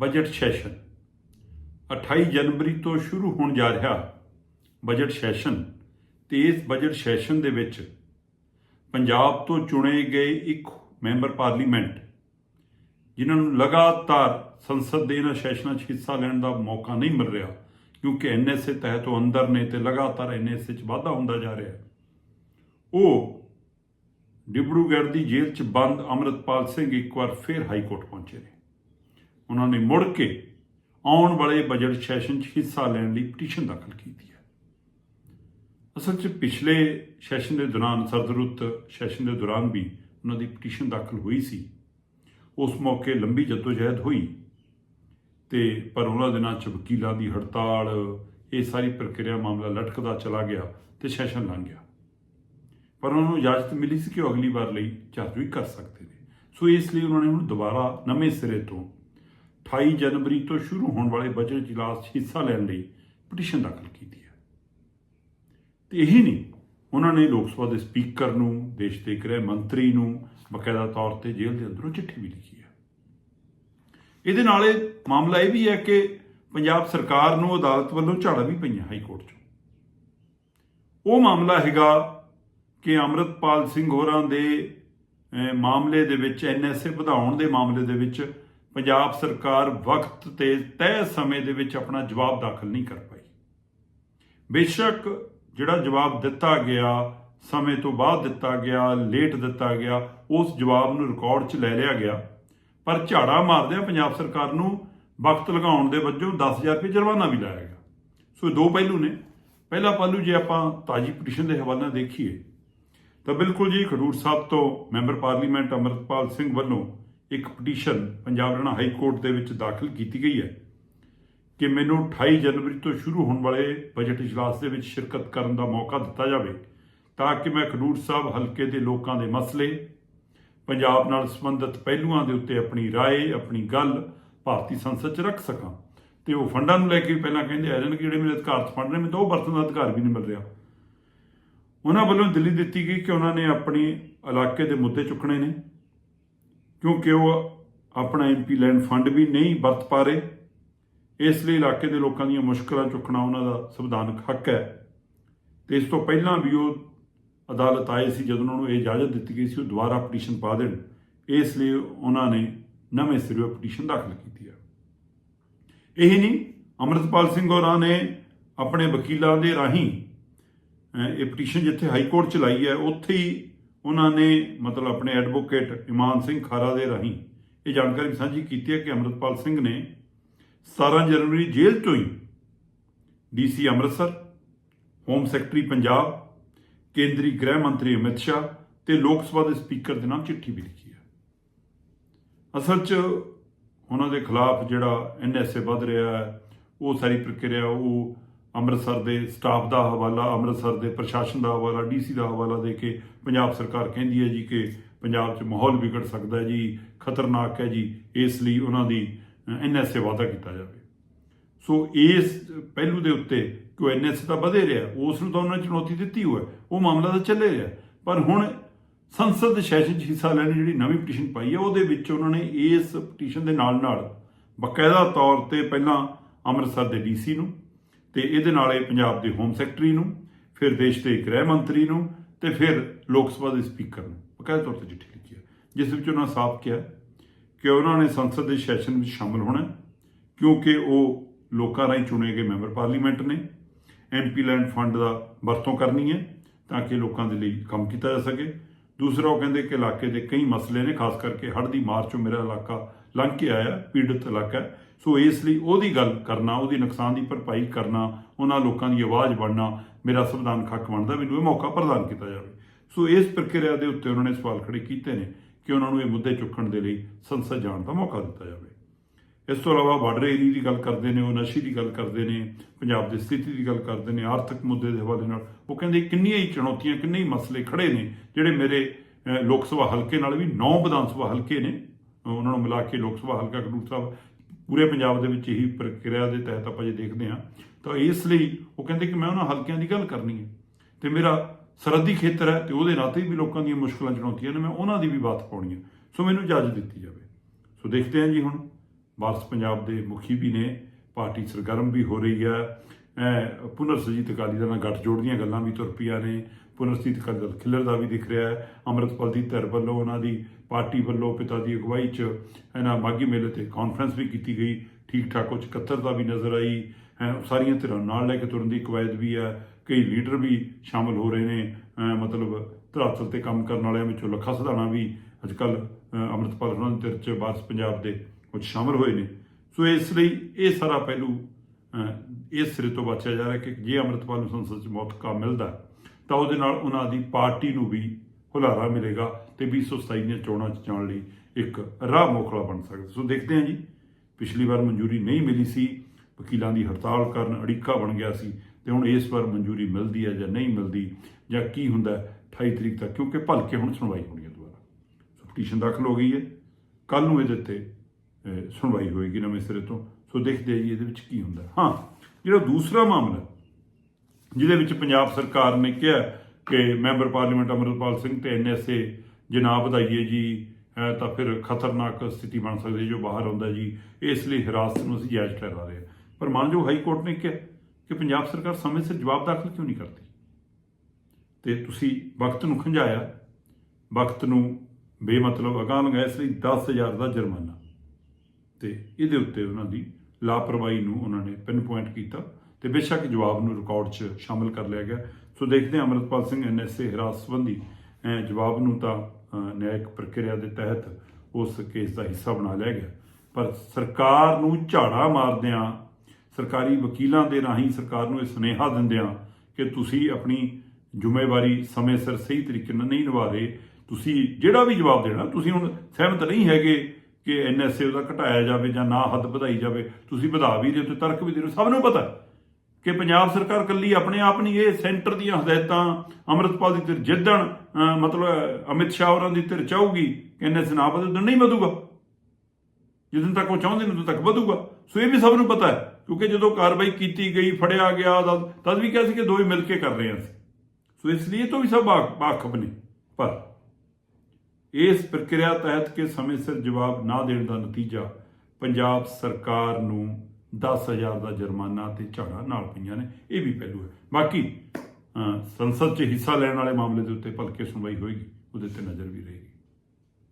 Budget session. 28 ਜਨਵਰੀ ਤੋਂ ਸ਼ੁਰੂ ਹੋਣ ਜਾ ਰਿਹਾ ਬਜਟ ਸੈਸ਼ਨ। ਤੇ ਇਸ ਬਜਟ ਸੈਸ਼ਨ ਦੇ ਵਿੱਚ ਪੰਜਾਬ ਤੋਂ ਚੁਣੇ ਗਏ ਇੱਕ ਮੈਂਬਰ ਪਾਰਲੀਮੈਂਟ, ਜਿਨ੍ਹਾਂ ਨੂੰ ਲਗਾਤਾਰ ਸੰਸਦ ਦੇ ਇਹਨਾਂ ਸੈਸ਼ਨਾਂ 'ਚ ਹਿੱਸਾ ਲੈਣ ਦਾ ਮੌਕਾ ਨਹੀਂ ਮਿਲ ਰਿਹਾ, ਕਿਉਂਕਿ ਐਨਐਸਏ ਤਹਿਤ ਉਹ ਅੰਦਰ ਨੇ ਤੇ ਲਗਾਤਾਰ ਐਨਐਸਏ 'ਚ ਵਾਧਾ ਹੁੰਦਾ ਜਾ ਰਿਹਾ। ਉਹ ਡਿਬਰੂਗੜ੍ਹ ਦੀ ਜੇਲ੍ਹ 'ਚ ਬੰਦ ਅਮਰਤਪਾਲ ਸਿੰਘ ਇੱਕ ਵਾਰ ਫਿਰ ਹਾਈ ਕੋਰਟ ਪਹੁੰਚੇ ਨੇ। ਉਹਨਾਂ ਨੇ ਮੁੜ ਕੇ ਆਉਣ ਵਾਲੇ ਬਜਟ ਸੈਸ਼ਨ 'ਚ ਹਿੱਸਾ ਲੈਣ ਲਈ ਪਟੀਸ਼ਨ ਦਾਖਲ ਕੀਤੀ ਹੈ। ਅਸਲ 'ਚ ਪਿਛਲੇ ਸੈਸ਼ਨ ਦੇ ਦੌਰਾਨ, ਸਰਦਰੁੱਤ ਸੈਸ਼ਨ ਦੇ ਦੌਰਾਨ ਵੀ ਉਹਨਾਂ ਦੀ ਪਟੀਸ਼ਨ ਦਾਖਲ ਹੋਈ ਸੀ। ਉਸ ਮੌਕੇ ਲੰਬੀ ਜਦੋਜਹਿਦ ਹੋਈ ਤੇ ਪਰ ਉਹਨਾਂ ਦਿਨਾਂ 'ਚ ਵਕੀਲਾਂ ਦੀ ਹੜਤਾਲ, ਇਹ ਸਾਰੀ ਪ੍ਰਕਿਰਿਆ ਮਾਮਲਾ ਲਟਕਦਾ ਚਲਾ ਗਿਆ ਤੇ ਸੈਸ਼ਨ ਲੰਘ ਗਿਆ। ਪਰ ਉਹਨਾਂ ਨੂੰ ਇਜਾਜ਼ਤ ਮਿਲੀ ਸੀ ਕਿ ਉਹ ਅਗਲੀ ਵਾਰ ਲਈ ਚਾਰਜ ਵੀ ਕਰ ਸਕਦੇ ਨੇ। ਸੋ ਇਸ ਲਈ ਉਹਨਾਂ ਨੇ ਹੁਣ ਦੁਬਾਰਾ ਨਵੇਂ ਸਿਰੇ ਤੋਂ 28 ਜਨਵਰੀ ਤੋਂ ਸ਼ੁਰੂ ਹੋਣ ਵਾਲੇ ਬਜਟ ਇਜਲਾਸ 'ਚ ਹਿੱਸਾ ਲੈਣ ਲਈ ਪਟੀਸ਼ਨ ਦਾਖਲ ਕੀਤੀ ਹੈ। ਤੇ ਇਹੀ ਨਹੀਂ, ਉਹਨਾਂ ਨੇ ਲੋਕ ਸਭਾ ਦੇ ਸਪੀਕਰ ਨੂੰ, ਦੇਸ਼ ਦੇ ਗ੍ਰਹਿ ਮੰਤਰੀ ਨੂੰ ਬਕਾਇਦਾ ਤੌਰ ਤੇ ਜੇਲ੍ਹ ਦੇ ਅੰਦਰੋਂ ਚਿੱਠੀ ਵੀ ਲਿਖੀ ਹੈ। ਇਹਦੇ ਨਾਲ ਇਹ ਮਾਮਲਾ ਇਹ ਵੀ ਹੈ ਕਿ ਪੰਜਾਬ ਸਰਕਾਰ ਨੂੰ ਅਦਾਲਤ ਵੱਲੋਂ ਝਾੜਾ ਵੀ ਪਈਆਂ ਹਾਈ ਕੋਰਟ 'ਚ। ਉਹ ਮਾਮਲਾ ਹੈਗਾ ਕਿ ਅਮਰਤਪਾਲ ਸਿੰਘ ਹੋਰਾਂ ਦੇ ਮਾਮਲੇ ਦੇ ਵਿੱਚ ਐਨਐਸਏ ਵਧਾਉਣ ਦੇ ਮਾਮਲੇ ਦੇ ਵਿੱਚ ਪੰਜਾਬ ਸਰਕਾਰ ਵਕਤ ਤੇ ਤੈਅ ਸਮੇਂ ਦੇ ਵਿੱਚ ਆਪਣਾ ਜਵਾਬ ਦਾਖਲ ਨਹੀਂ ਕਰ ਪਾਈ। ਬੇਸ਼ੱਕ ਜਿਹੜਾ ਜਵਾਬ ਦਿੱਤਾ ਗਿਆ, ਸਮੇਂ ਤੋਂ ਬਾਅਦ ਦਿੱਤਾ ਗਿਆ, ਲੇਟ ਦਿੱਤਾ ਗਿਆ, ਉਸ ਜਵਾਬ ਨੂੰ ਰਿਕਾਰਡ 'ਚ ਲੈ ਲਿਆ ਗਿਆ। ਪਰ ਝਾੜਾ ਮਾਰਦਿਆਂ ਪੰਜਾਬ ਸਰਕਾਰ ਨੂੰ ਵਕਤ ਲਗਾਉਣ ਦੇ ਵਜੋਂ 10000 ਰੁਪਏ ਜੁਰਮਾਨਾ ਵੀ ਲਾਇਆ ਗਿਆ। ਸੋ ਇਹ ਦੋ ਪਹਿਲੂ ਨੇ। ਪਹਿਲਾ ਪਹਿਲੂ ਜੇ ਆਪਾਂ ਤਾਜੀ ਪਟੀਸ਼ਨ ਦੇ ਹਵਾਲੇ ਦੇਖੀਏ, ਤਾਂ ਬਿਲਕੁਲ ਜੀ ਖਡੂਰ ਸਾਹਿਬ ਤੋਂ ਮੈਂਬਰ ਪਾਰਲੀਮੈਂਟ ਅਮਰਤਪਾਲ ਸਿੰਘ ਵੱਲੋਂ ਇੱਕ petition Punjab Haryana high court ਦੇ ਵਿੱਚ ਦਾਖਲ ਕੀਤੀ ਗਈ ਹੈ ਕਿ ਮੈਨੂੰ 28 ਜਨਵਰੀ ਤੋਂ ਸ਼ੁਰੂ ਹੋਣ ਵਾਲੇ ਬਜਟ ਇਜਲਾਸ ਦੇ ਵਿੱਚ ਸ਼ਿਰਕਤ ਕਰਨ ਦਾ ਮੌਕਾ ਦਿੱਤਾ ਜਾਵੇ ਤਾਂ ਕਿ ਮੈਂ ਖਡੂਰ ਸਾਹਿਬ ਹਲਕੇ ਦੇ ਲੋਕਾਂ ਦੇ ਮਸਲੇ ਪੰਜਾਬ ਨਾਲ ਸੰਬੰਧਿਤ ਪਹਿਲੂਆਂ ਦੇ ਉੱਤੇ ਆਪਣੀ رائے ਆਪਣੀ ਗੱਲ ਭਾਰਤੀ ਸੰਸਦ 'ਚ ਰੱਖ ਸਕਾਂ ਤੇ ਉਹ ਫੰਡਾਂ ਨੂੰ ਲੈ ਕੇ ਵੀ ਪਹਿਲਾਂ ਕਹਿੰਦੇ ਆ ਜਾਣ ਕਿ ਜਿਹੜੇ ਮੇਰੇ ਅਧਿਕਾਰ 'ਚ ਫੰਡ ਨੇ ਮੈਨੂੰ ਤਾਂ ਉਹ ਵਰਤਣ ਦਾ ਅਧਿਕਾਰ ਵੀ ਨਹੀਂ ਮਿਲ ਰਿਹਾ ਉਹਨਾਂ ਵੱਲੋਂ ਦਿੱਲੀ ਦਿੱਤੀ ਗਈ ਕਿ ਉਹਨਾਂ ਨੇ ਆਪਣੀ ਇਲਾਕੇ ਦੇ ਮੁੱਦੇ ਚੁੱਕਣੇ ਨੇ ਕਿਉਂਕਿ ਉਹ ਆਪਣਾ ਐਮਪੀ ਲੈਂਡ ਫੰਡ ਵੀ ਨਹੀਂ ਵਰਤ ਪਾ ਰਹੇ, ਇਸ ਲਈ ਇਲਾਕੇ ਦੇ ਲੋਕਾਂ ਦੀਆਂ ਮੁਸ਼ਕਲਾਂ ਚੁੱਕਣਾ ਉਹਨਾਂ ਦਾ ਸੰਵਿਧਾਨਕ ਹੱਕ ਹੈ। ਤੇ ਇਸ ਤੋਂ ਪਹਿਲਾਂ ਵੀ ਉਹ ਅਦਾਲਤ ਆਏ ਸੀ, ਜਦੋਂ ਉਹਨਾਂ ਨੂੰ ਇਹ ਇਜਾਜ਼ਤ ਦਿੱਤੀ ਗਈ ਸੀ, ਉਹ ਦੁਬਾਰਾ ਪਟੀਸ਼ਨ ਪਾ ਦੇਣ। ਇਸ ਲਈ ਉਹਨਾਂ ਨੇ ਨਵੇਂ ਸਿਰੋਂ ਪਟੀਸ਼ਨ ਦਾਖਲ ਕੀਤੀ ਹੈ ਇਹ ਨਹੀਂ, ਅਮਰਤਪਾਲ ਸਿੰਘ ਹੋਰਾਂ ਨੇ ਆਪਣੇ ਵਕੀਲਾਂ ਦੇ ਰਾਹੀਂ ਇਹ ਪਟੀਸ਼ਨ ਜਿੱਥੇ ਹਾਈ ਕੋਰਟ ਚ ਲਾਈ ਹੈ, ਉੱਥੇ ਹੀ ਉਹਨਾਂ ਨੇ ਮਤਲਬ ਆਪਣੇ ਐਡਵੋਕੇਟ ਇਮਾਨ ਸਿੰਘ ਖਾਰਾ ਦੇ ਰਾਹੀਂ ਇਹ ਜਾਣਕਾਰੀ ਸਾਂਝੀ ਕੀਤੀ ਹੈ ਕਿ ਅਮਰਤਪਾਲ ਸਿੰਘ ਨੇ 17 ਜਨਵਰੀ ਜੇਲ੍ਹ ਤੋਂ ਹੀ DC Amritsar, home secretary Punjab, ਕੇਂਦਰੀ ਗ੍ਰਹਿ ਮੰਤਰੀ ਅਮਿਤ ਸ਼ਾਹ ਤੇ ਲੋਕ ਸਭਾ ਦੇ ਸਪੀਕਰ ਦੇ ਨਾਮ ਚਿੱਠੀ ਵੀ ਲਿਖੀ ਹੈ। ਅਸਲ 'ਚ ਉਹਨਾਂ ਦੇ ਖਿਲਾਫ ਜਿਹੜਾ ਐਨਐਸਏ ਵੱਧ ਰਿਹਾ ਹੈ, ਉਹ ਸਾਰੀ ਪ੍ਰਕਿਰਿਆ, ਉਹ ਅੰਮ੍ਰਿਤਸਰ ਦੇ ਸਟਾਫ ਦਾ ਹਵਾਲਾ, ਅੰਮ੍ਰਿਤਸਰ ਦੇ ਪ੍ਰਸ਼ਾਸਨ ਦਾ ਹਵਾਲਾ, ਡੀਸੀ ਦਾ ਹਵਾਲਾ ਦੇ ਕੇ ਪੰਜਾਬ ਸਰਕਾਰ ਕਹਿੰਦੀ ਹੈ ਜੀ ਕਿ ਪੰਜਾਬ 'ਚ ਮਾਹੌਲ ਵਿਗੜ ਸਕਦਾ ਹੈ ਜੀ, ਖਤਰਨਾਕ ਹੈ ਜੀ, ਇਸ ਲਈ ਉਹਨਾਂ ਦੀ ਐਨਐਸਏ ਵਾਅਦਾ ਕੀਤਾ ਜਾਵੇ। ਸੋ ਇਸ ਪਹਿਲੂ ਦੇ ਉੱਤੇ ਕਿ ਐਨਐਸਏ ਤਾਂ ਵਧੇ ਰਿਹਾ, ਉਸ ਨੂੰ ਤਾਂ ਉਹਨਾਂ ਨੇ ਚੁਣੌਤੀ ਦਿੱਤੀ ਹੋਇਆ ਉਹ ਮਾਮਲਾ ਤਾਂ ਚੱਲੇ ਰਿਹਾ। ਪਰ ਹੁਣ ਸੰਸਦ ਦੇ ਸੈਸ਼ਨ 'ਚ ਹਿੱਸਾ ਲੈਣ ਜਿਹੜੀ ਨਵੀਂ ਪਟੀਸ਼ਨ ਪਾਈ ਹੈ, ਉਹਦੇ ਵਿੱਚ ਉਹਨਾਂ ਨੇ ਇਸ ਪਟੀਸ਼ਨ ਦੇ ਨਾਲ ਨਾਲ ਬਕਾਇਦਾ ਤੌਰ ਤੇ ਪਹਿਲਾਂ ਅੰਮ੍ਰਿਤਸਰ ਦੇ ਡੀਸੀ ਨੂੰ ਤੇ ਇਹਦੇ ਨਾਲ ਇਹ ਪੰਜਾਬ ਦੇ ਹੋਮ ਸੈਕਟਰੀ ਨੂੰ, ਫਿਰ ਦੇਸ਼ ਦੇ ਗ੍ਰਹਿ ਮੰਤਰੀ ਨੂੰ ਤੇ ਫਿਰ ਲੋਕ ਸਭਾ ਦੇ ਸਪੀਕਰ ਨੂੰ ਬਕਾਇਦਾ ਤੌਰ ਤੇ ਚਿੱਠੀ ਲਿਖੀ ਹੈ, ਜਿਸ ਵਿੱਚ ਉਹਨਾਂ ਸਾਫ਼ ਕਿਹਾ ਕਿ ਉਹਨਾਂ ਨੇ ਸੰਸਦ ਦੇ ਸੈਸ਼ਨ ਵਿੱਚ ਸ਼ਾਮਲ ਹੋਣਾ ਕਿਉਂਕਿ ਉਹ ਲੋਕਾਂ ਰਾਹੀਂ ਚੁਣੇ ਗਏ ਮੈਂਬਰ ਪਾਰਲੀਮੈਂਟ ਨੇ ਐਮਪੀ ਲੈਂਡ ਫੰਡ ਦਾ ਵਰਤੋਂ ਕਰਨੀ ਹੈ ਤਾਂ ਕਿ ਲੋਕਾਂ ਦੇ ਲਈ ਕੰਮ ਕੀਤਾ ਜਾ ਸਕੇ। ਦੂਸਰਾ ਉਹ ਕਹਿੰਦੇ ਕਿ ਇਲਾਕੇ ਦੇ ਕਈ ਮਸਲੇ ਨੇ, ਖਾਸ ਕਰਕੇ ਹੜ੍ਹ ਦੀ ਮਾਰ ਚੋਂ ਮੇਰਾ ਇਲਾਕਾ ਲੰਘ ਕੇ ਆਇਆ, ਪੀੜਤ ਇਲਾਕਾ ਸੋ ਇਸ ਲਈ ਉਹਦੀ ਗੱਲ ਕਰਨਾ, ਉਹਦੀ ਨੁਕਸਾਨ ਦੀ ਭਰਪਾਈ ਕਰਨਾ, ਉਹਨਾਂ ਲੋਕਾਂ ਦੀ ਆਵਾਜ਼ ਬਣਨਾ ਮੇਰਾ ਸੰਵਿਧਾਨਕ ਹੱਕ ਬਣਦਾ, ਮੈਨੂੰ ਇਹ ਮੌਕਾ ਪ੍ਰਦਾਨ ਕੀਤਾ ਜਾਵੇ। ਸੋ ਇਸ ਪ੍ਰਕਿਰਿਆ ਦੇ ਉੱਤੇ ਉਹਨਾਂ ਨੇ ਸਵਾਲ ਖੜੇ ਕੀਤੇ ਨੇ ਕਿ ਉਹਨਾਂ ਨੂੰ ਇਹ ਮੁੱਦੇ ਚੁੱਕਣ ਦੇ ਲਈ ਸੰਸਦ ਜਾਣ ਦਾ ਮੌਕਾ ਦਿੱਤਾ ਜਾਵੇ। ਇਸ ਤੋਂ ਇਲਾਵਾ ਬਾਰਡਰ ਏਰੀਆ ਦੀ ਗੱਲ ਕਰਦੇ ਨੇ, ਉਹ ਨਸ਼ੇ ਦੀ ਗੱਲ ਕਰਦੇ ਨੇ, ਪੰਜਾਬ ਦੀ ਸਥਿਤੀ ਦੀ ਗੱਲ ਕਰਦੇ ਨੇ, ਆਰਥਿਕ ਮੁੱਦੇ ਦੇ ਹਵਾਲੇ ਨਾਲ। ਉਹ ਕਹਿੰਦੇ ਕਿੰਨੀਆਂ ਹੀ ਚੁਣੌਤੀਆਂ, ਕਿੰਨੇ ਹੀ ਮਸਲੇ ਖੜੇ ਨੇ, ਜਿਹੜੇ ਮੇਰੇ ਲੋਕ ਸਭਾ ਹਲਕੇ ਨਾਲ ਵੀ 9 ਵਿਧਾਨ ਸਭਾ ਹਲਕੇ ਨੇ। ਉਹਨਾਂ ਨੂੰ ਮਿਲਾ ਕੇ ਲੋਕ ਸਭਾ ਹਲਕਾ ਖਡੂਰ ਸਾਹਿਬ ਪੂਰੇ ਪੰਜਾਬ ਦੇ ਵਿੱਚ ਇਹੀ ਪ੍ਰਕਿਰਿਆ ਦੇ ਤਹਿਤ ਆਪਾਂ ਜੇ ਦੇਖਦੇ ਹਾਂ, ਤਾਂ ਇਸ ਲਈ ਉਹ ਕਹਿੰਦੇ ਕਿ ਮੈਂ ਉਹਨਾਂ ਹਲਕਿਆਂ ਦੀ ਗੱਲ ਕਰਨੀ ਹੈ। ਤੇ ਮੇਰਾ ਸਰਹੱਦੀ ਖੇਤਰ ਹੈ ਤੇ ਉਹਦੇ ਨਾਤੇ ਵੀ ਲੋਕਾਂ ਦੀਆਂ ਮੁਸ਼ਕਲਾਂ, ਚੁਣੌਤੀਆਂ ਨੇ, ਮੈਂ ਉਹਨਾਂ ਦੀ ਵੀ ਬਾਤ ਪਾਉਣੀ ਹੈ। ਸੋ ਮੈਨੂੰ ਇਜਾਜ਼ਤ ਦਿੱਤੀ ਜਾਵੇ। ਸੋ ਦੇਖਦੇ ਹਾਂ ਜੀ ਹੁਣ। ਵਾਰਸ ਪੰਜਾਬ ਦੇ ਮੁਖੀ ਵੀ ਨੇ, ਪਾਰਟੀ ਸਰਗਰਮ ਵੀ ਹੋ ਰਹੀ ਹੈ। ਐ ਪੁਨਰਸਜੀਤ ਅਕਾਲੀ ਦਲ ਨਾਲ ਗੱਠਜੋੜ ਦੀਆਂ ਗੱਲਾਂ ਵੀ ਤੁਰ ਪਈਆਂ ਨੇ। ਪੁਨਰਸਜੀਤ ਅਕਾਲੀ ਦਲ ਖਿਲਰ ਦਾ ਵੀ ਦਿਖ ਰਿਹਾ ਹੈ। ਅੰਮ੍ਰਿਤਪਾਲ ਦੀ ਧਿਰ ਵੱਲੋਂ ਉਹਨਾਂ ਦੀ ਪਾਰਟੀ ਵੱਲੋਂ ਪਿਤਾ ਦੀ ਅਗਵਾਈ 'ਚ ਇਹਨਾਂ ਮਾਗੀ ਮੇਲੇ ਤੇ ਕਾਨਫਰੰਸ ਵੀ ਕੀਤੀ ਗਈ। ਠੀਕ ਠਾਕ ਕੁਝ ਇਕੱਤਰਤਾ ਵੀ ਨਜ਼ਰ ਆਈ। ਹੈ ਸਾਰੀਆਂ ਧਿਰਾਂ ਨੂੰ ਨਾਲ ਲੈ ਕੇ ਤੁਰਨ ਦੀ ਕਵਾਇਦ ਵੀ ਹੈ। ਕਈ ਲੀਡਰ ਵੀ ਸ਼ਾਮਲ ਹੋ ਰਹੇ ਨੇ। ਮਤਲਬ ਧਰਾਤਲ ਤੇ ਕੰਮ ਕਰਨ ਵਾਲਿਆਂ ਵਿੱਚੋਂ ਲੱਖਾ ਸਧਾਣਾ ਵੀ ਅੱਜ ਕੱਲ ਅੰਮ੍ਰਿਤਪਾਲ ਉਹਨਾਂ ਦੇ ਧਿਰ 'ਚ ਵਾਰਸ ਪੰਜਾਬ ਦੇ ਕੁਝ ਸ਼ਾਮਲ ਹੋਏ ਨੇ। ਸੋ ਇਸ ਲਈ ਇਹ ਸਾਰਾ ਪਹਿਲੂ ਇਸ ਸਿਰੇ ਤੋਂ ਬਚਿਆ ਜਾ ਰਿਹਾ ਕਿ ਜੇ ਅੰਮ੍ਰਿਤਪਾਲ ਨੂੰ ਸੰਸਦ 'ਚ ਮੌਕਾ ਮਿਲਦਾ ਤਾਂ ਉਹਦੇ ਨਾਲ ਉਹਨਾਂ ਦੀ ਪਾਰਟੀ ਨੂੰ ਵੀ ਹੁਲਾਰਾ ਮਿਲੇਗਾ ਤੇ 2027 ਦੀਆਂ ਚੋਣਾਂ 'ਚ ਜਾਣ ਲਈ ਇੱਕ ਰਾਹ ਮੋਖਲਾ ਬਣ ਸਕਦਾ ਸੋ ਦੇਖਦੇ ਹਾਂ ਜੀ, ਪਿਛਲੀ ਵਾਰ ਮਨਜ਼ੂਰੀ ਨਹੀਂ ਮਿਲੀ ਸੀ, ਵਕੀਲਾਂ ਦੀ ਹੜਤਾਲ ਕਾਰਨ ਅੜਿੱਕਾ ਬਣ ਗਿਆ ਸੀ ਤੇ ਹੁਣ ਇਸ ਵਾਰ ਮਨਜ਼ੂਰੀ ਮਿਲਦੀ ਹੈ ਜਾਂ ਨਹੀਂ ਮਿਲਦੀ, ਜਾਂ ਕੀ ਹੁੰਦਾ ਹੈ 28 ਤਰੀਕ ਤੱਕ, ਕਿਉਂਕਿ ਭਲਕੇ ਹੁਣ ਸੁਣਵਾਈ ਹੋਣੀ ਹੈ ਦੁਬਾਰਾ। ਸੋ ਪਟੀਸ਼ਨ ਦਾਖਲ ਹੋ ਗਈ ਹੈ। ਕੱਲ ਨੂੰ ਇਹਦੇ ਤੇ ਸੁਣਵਾਈ ਹੋਏਗੀ ਨਵੇਂ ਸਿਰੇ ਤੋਂ। ਸੋ ਦੇਖਦੇ ਹਾਂ ਜੀ ਇਹਦੇ ਵਿੱਚ ਕੀ ਹੁੰਦਾ। ਹਾਂ, ਜਿਹੜਾ ਦੂਸਰਾ ਮਾਮਲਾ, ਜਿਹਦੇ ਵਿੱਚ ਪੰਜਾਬ ਸਰਕਾਰ ਨੇ ਕਿਹਾ ਕਿ ਮੈਂਬਰ ਪਾਰਲੀਮੈਂਟ ਅਮਰਪਾਲ ਸਿੰਘ ਤੇ ਐਨਐਸਏ ਜੇ ਨਾ ਵਧਾਈਏ ਜੀ ਤਾਂ ਫਿਰ ਖਤਰਨਾਕ ਸਥਿਤੀ ਬਣ ਸਕਦੀ ਜੋ ਬਾਹਰ ਆਉਂਦਾ ਜੀ। ਇਸ ਲਈ ਹਿਰਾਸਤ ਨੂੰ ਅਸੀਂ ਜਾਇਜ਼ ਠਹਿਰਾ ਰਹੇ ਹਾਂ। ਪਰ ਮਾਨਯੋਗ ਹਾਈ ਕੋਰਟ ਨੇ ਕਿਹਾ ਕਿ ਪੰਜਾਬ ਸਰਕਾਰ ਸਮੇਂ ਸਿਰ ਜਵਾਬ ਦਾਖਲ ਕਿਉਂ ਨਹੀਂ ਕਰਦੀ? ਤੇ ਤੁਸੀਂ ਵਕਤ ਨੂੰ ਖੰਝਾਇਆ। ਵਕਤ ਨੂੰ ਬੇਮਤਲਬ ਅਗਾਂਹ ਲੰਘਾਇਆ, ਇਸ ਲਈ 10000 ਦਾ ਜੁਰਮਾਨਾ। ਤੇ ਇਹਦੇ ਉੱਤੇ ਉਹਨਾਂ ਦੀ ਲਾਪਰਵਾਹੀ ਨੂੰ ਉਹਨਾਂ ਨੇ ਪਿਨ ਪੁਆਇੰਟ ਕੀਤਾ ਤੇ ਬੇਸ਼ੱਕ ਜਵਾਬ ਨੂੰ ਰਿਕਾਰਡ 'ਚ ਸ਼ਾਮਲ ਕਰ ਲਿਆ ਗਿਆ। ਸੋ ਦੇਖਦੇ ਹਾਂ ਅਮਰਤਪਾਲ ਸਿੰਘ ਐਨਐਸਏ ਹਿਰਾਸਤ ਸੰਬੰਧੀ ਜਵਾਬ ਨੂੰ ਤਾਂ ਨਿਆਇਕ ਪ੍ਰਕਿਰਿਆ ਦੇ ਤਹਿਤ ਉਸ ਕੇਸ ਦਾ ਹਿੱਸਾ ਬਣਾ ਲਿਆ ਗਿਆ। ਪਰ ਸਰਕਾਰ ਨੂੰ ਝਾੜਾ ਮਾਰਦਿਆਂ, ਸਰਕਾਰੀ ਵਕੀਲਾਂ ਦੇ ਰਾਹੀਂ ਸਰਕਾਰ ਨੂੰ ਇਹ ਸੁਨੇਹਾ ਦਿੰਦਿਆਂ ਕਿ ਤੁਸੀਂ ਆਪਣੀ ਜ਼ਿੰਮੇਵਾਰੀ ਸਮੇਂ ਸਿਰ ਸਹੀ ਤਰੀਕੇ ਨਾਲ ਨਹੀਂ ਨਿਭਾ ਰਹੇ, ਤੁਸੀਂ ਜਿਹੜਾ ਵੀ ਜਵਾਬ ਦੇਣਾ, ਤੁਸੀਂ ਹੁਣ ਸਹਿਮਤ ਨਹੀਂ ਹੈਗੇ ਕਿ ਐਨਐਸਏ ਉਹਦਾ ਘਟਾਇਆ ਜਾਵੇ ਜਾਂ ਨਾ ਹੱਦ ਵਧਾਈ ਜਾਵੇ। ਤੁਸੀਂ ਵਧਾ ਵੀ ਦਿਓ ਤੇ ਤਰਕ ਵੀ ਦੇ ਦਿਓ ਸਭ ਨੂੰ ਪਤਾ ਕਿ ਪੰਜਾਬ ਸਰਕਾਰ ਕੱਲੀ ਆਪਣੇ ਆਪ ਨਹੀਂ, ਇਹ ਸੈਂਟਰ ਦੀਆਂ ਹਦਾਇਤਾਂ, ਅੰਮ੍ਰਿਤਪਾਲ ਦੀ ਧਿਰ ਜਿੱਦਣ ਮਤਲਬ ਅਮਿਤ ਸ਼ਾਹ ਹੋਰਾਂ ਦੀ ਧਿਰ ਚਾਹੂਗੀ ਕਿ ਐਨਐਸ ਨਾ ਵਧੇ, ਉਦੋਂ ਨਹੀਂ ਵਧੂਗਾ। ਜਦੋਂ ਤੱਕ ਉਹ ਚਾਹੁੰਦੇ ਨੇ, ਉਦੋਂ ਤੱਕ ਵਧੂਗਾ। ਸੋ ਇਹ ਵੀ ਸਭ ਨੂੰ ਪਤਾ ਹੈ, ਕਿਉਂਕਿ ਜਦੋਂ ਕਾਰਵਾਈ ਕੀਤੀ ਗਈ, ਫੜਿਆ ਗਿਆ, ਤਦ- ਤਦ ਵੀ ਕਿਹਾ ਸੀ ਕਿ ਦੋਵੇਂ ਮਿਲ ਕੇ ਕਰ ਰਹੇ ਹਾਂ ਅਸੀਂ। ਸੋ ਇਸ ਲਈ ਇਹ ਤੋਂ ਵੀ ਸਭ ਵਾਕਫ ਨੇ। ਪਰ ਇਸ ਪ੍ਰਕਿਰਿਆ ਤਹਿਤ ਕਿ ਸਮੇਂ ਸਿਰ ਜਵਾਬ ਨਾ ਦੇਣ ਦਾ ਨਤੀਜਾ ਪੰਜਾਬ ਸਰਕਾਰ ਨੂੰ 10000 ਦਾ ਜੁਰਮਾਨਾ ਤੇ ਝਾੜਾ ਨਾਲ ਪਈਆਂ ਨੇ, ਇਹ ਵੀ ਪਹਿਲੂ ਹੈ। ਬਾਕੀ ਸੰਸਦ 'ਚ ਹਿੱਸਾ ਲੈਣ ਵਾਲੇ ਮਾਮਲੇ ਦੇ ਉੱਤੇ ਭਲਕੇ ਸੁਣਵਾਈ ਹੋਏਗੀ, ਉਹਦੇ ਤੇ ਨਜ਼ਰ ਵੀ ਰਹੇਗੀ।